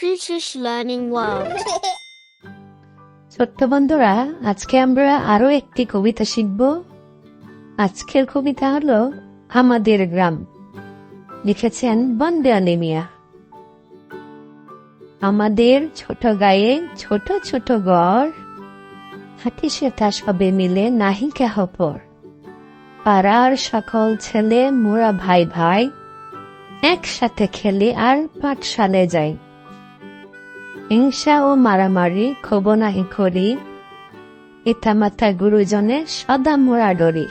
Creatures Learning World. ছোট্ট বন্ধুরা, আজকে আমরা আরও একটি কবিতা শিখব। আজকের কবিতা হলো আমাদের গ্রাম। লিখেছেন বন্দে আনেমিয়া আমাদের ছোট গায়ে ছোট ছোট গড় হাঁটি সেটা সবে মিলে নাহি কেহপর পাড়ার সকল ছেলে মোরা ভাই ভাই, একসাথে খেলে আর পাঠশালে যাই। হিংসা ও মারামারি ক্ষোভ নাহি করি মাথা গুরুজনে সদা মোরা ডরি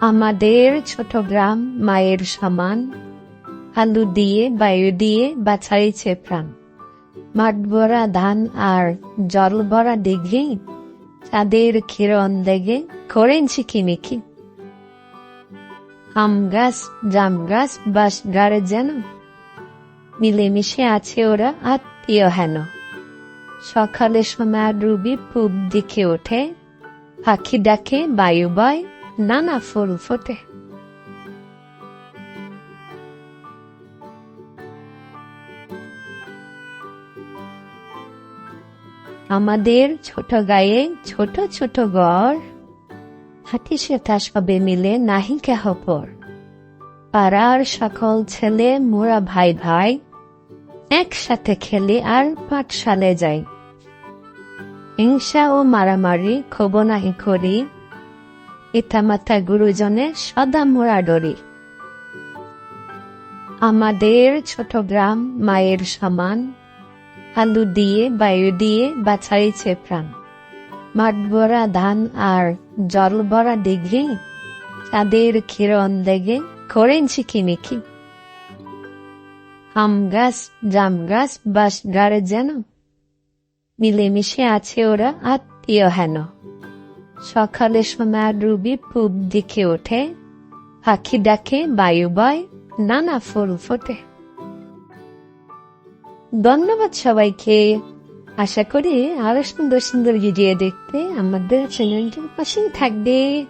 আমাদের ছোট গ্রাম মায়ের সমান, আলু দিয়ে, বায়ু দিয়ে বাছাইছে প্রাণ। মাঠ ভরা ধান আর জল ভরা দিঘি, চাঁদের কিরণ লেগে করেন চিকিমিকি আম গাছ, জাম গাছ বাস গাড়ে যেন মিলেমিশে আছে ওরা, আত্মীয় হেন। সকালে সময় রুবি পূব দিকে ওঠে, পাখি ডাকে, বায়ু বয়, নানা ফুল ফোটে। আমাদের ছোট গায়ে ছোট ছোট গড় হাঁটি সেটা সবে মিলে নাহি কেহপর পাড়ার সকল ছেলে মোরা ভাই ভাই একসাথে খেলে আর পাঠশালে যাই। হিংসা ও মারামারি ক্ষোভ নাহি করি। ইতামাতা গুরুজনে সদা মোরা ডরি আমাদের ছোট গ্রাম মায়ের সমান। আলু দিয়ে, বায়ু দিয়ে বাছাইছে প্রাণ। মাঠ ভরা ধান আর জল ভরা দিঘি চাঁদের কিরণ লেগে করেন চিকিমিকি আম গাছ, জাম গাছ বাস গাড়ে যেন। মিলেমিশে আছে ওরা আত্মীয় হেন। সকালে সময় রুবি পূব দিকে ওঠে। পাখি ডাকে, বায়ু বয়, নানা ফুল ফোটে। ধন্যবাদ সবাইকে। আশা করি আরও সুন্দর সুন্দর ভিডিও দেখতে আমাদের চ্যানেলটির পাশেই থাকবে।